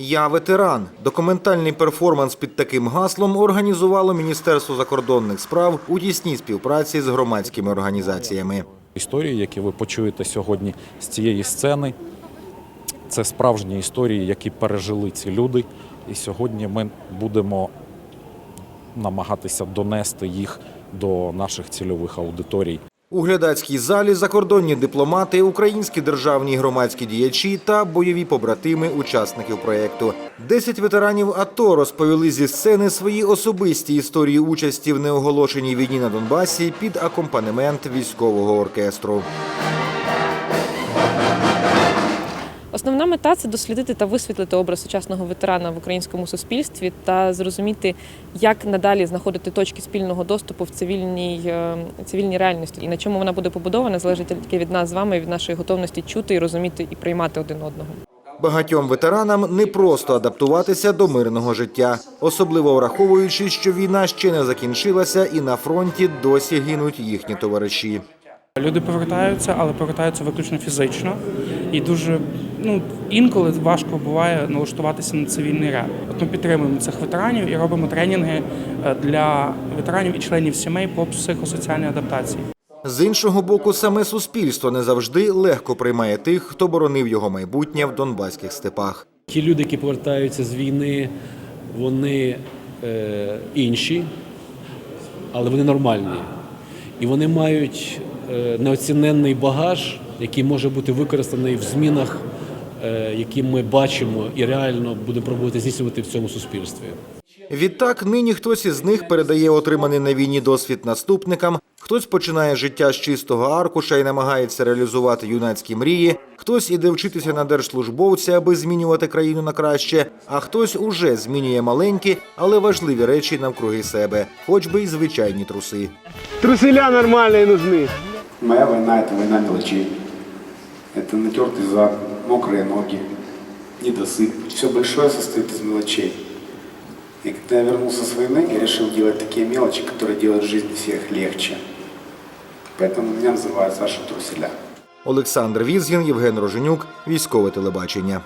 Я ветеран. Документальний перформанс під таким гаслом організувало Міністерство закордонних справ у тісній співпраці з громадськими організаціями. Історії, які ви почуєте сьогодні з цієї сцени, це справжні історії, які пережили ці люди. І сьогодні ми будемо намагатися донести їх до наших цільових аудиторій. У глядацькій залі закордонні дипломати, українські державні громадські діячі та бойові побратими учасників проєкту. Десять ветеранів АТО розповіли зі сцени свої особисті історії участі в неоголошеній війні на Донбасі під акомпанемент військового оркестру. Основна мета це дослідити та висвітлити образ сучасного ветерана в українському суспільстві та зрозуміти, як надалі знаходити точки спільного доступу в цивільній, е, цивільній реальності. І на чому вона буде побудована, залежить тільки від нас з вами, від нашої готовності чути і розуміти і приймати один одного. Багатьом ветеранам не просто адаптуватися до мирного життя, особливо враховуючи, що війна ще не закінчилася і на фронті досі гинуть їхні товариші. Люди повертаються, але повертаються виключно фізично. І дуже ну інколи важко буває налаштуватися на цивільний ряд. От ми підтримуємо цих ветеранів і робимо тренінги е, для ветеранів і членів сімей по психосоціальній адаптації. З іншого боку, саме суспільство не завжди легко приймає тих, хто боронив його майбутнє в донбаських степах. Ті люди, які повертаються з війни, вони е, інші, але вони нормальні. І вони мають е, неоціненний багаж, який може бути використаний в змінах, які ми бачимо і реально будемо пробувати здійснювати в цьому суспільстві. Відтак, нині хтось із них передає отриманий на війні досвід наступникам, хтось починає життя з чистого аркуша і намагається реалізувати юнацькі мрії, хтось іде вчитися на держслужбовця, аби змінювати країну на краще, а хтось уже змінює маленькі, але важливі речі навкруги себе, хоч би й звичайні труси. Труселя нормальные нужны. Моя война – это война мелочей. Это натертый зад, мокрые ноги, недосып. Все большое состоит из мелочей. И когда я вернулся с войны, я решил делать такие мелочи, которые делают жизнь всех легче. Поэтому меня называют Саша Труселя. Олександр Візгін, Євген Роженюк, військове телебачення.